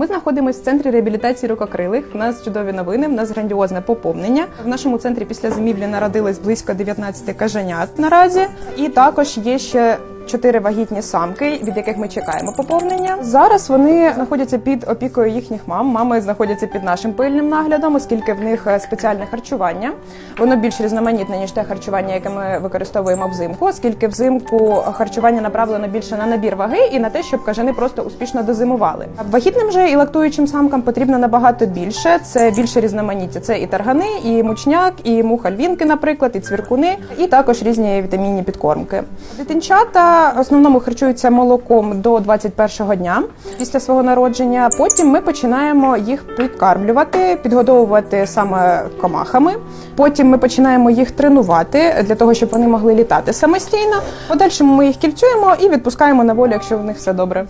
Ми знаходимося в центрі реабілітації рукокрилих. У нас чудові новини. У нас грандіозне поповнення. В нашому центрі після зимівлі народилось близько 19 каженят наразі, і також є ще. Чотири вагітні самки, від яких ми чекаємо поповнення. Зараз вони знаходяться під опікою їхніх мам. Мами знаходяться під нашим пильним наглядом, оскільки в них е, спеціальне харчування. Воно більш різноманітне ніж те харчування, яке ми використовуємо взимку, оскільки взимку харчування направлено більше на набір ваги і на те, щоб кажани просто успішно дозимували. Вагітним же і лактуючим самкам потрібно набагато більше. Це більше різноманіття. Це і таргани, і мучняк, і муха-львінки, наприклад, і цвіркуни, і також різні вітамінні підкормки. Дитинчата основному харчуються молоком до 21-го дня після свого народження. Потім ми починаємо їх підкармлювати, підгодовувати саме комахами. Потім ми починаємо їх тренувати для того, щоб вони могли літати самостійно. Подальшому ми їх кільцюємо і відпускаємо на волю, якщо в них все добре.